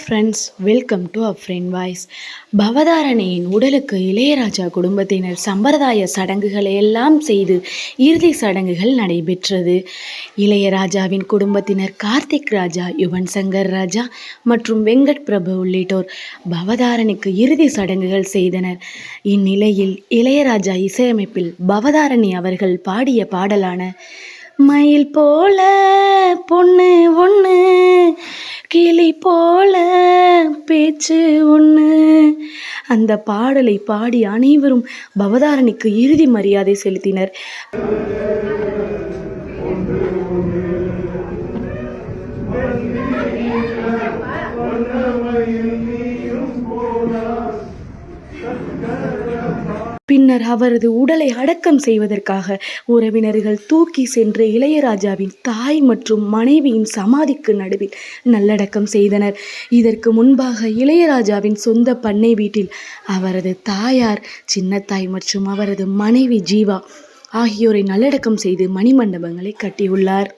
Friends welcome to a friend voice பவதாரணியின் உடலுக்கு இளையராஜா குடும்பத்தினர் சம்பிரதாய சடங்குகளை எல்லாம் செய்து இறுதி சடங்குகள் நடைபெற்றது. இளையராஜாவின் குடும்பத்தினர் கார்த்திக் ராஜா யுவன் சங்கர் ராஜா மற்றும் வெங்கட் பிரபு உள்ளிட்டோர் பவதாரணிக்கு இறுதி சடங்குகள் செய்தனர். இந்நிலையில் இளையராஜா இசையமைப்பில் பவதாரணி அவர்கள் பாடிய பாடலான மயில் போல பொண்ணு ஒன்று கிளி போல பேச்சு ஒன்று அந்த பாடலை பாடி அனைவரும் பவதாரணிக்கு இறுதி மரியாதை செலுத்தினர் பின்னர் அவரது உடலை அடக்கம் செய்வதற்காக உறவினர்கள் தூக்கி சென்று இளையராஜாவின் தாய் மற்றும் மனைவியின் சமாதிக்கு நடுவில் நல்லடக்கம் செய்தனர். இதற்கு முன்பாக இளையராஜாவின் சொந்த பண்ணை வீட்டில் அவரது தாயார் சின்னத்தாய் மற்றும் அவரது மனைவி ஜீவா ஆகியோரை நல்லடக்கம் செய்து மணிமண்டபங்களை கட்டியுள்ளார்.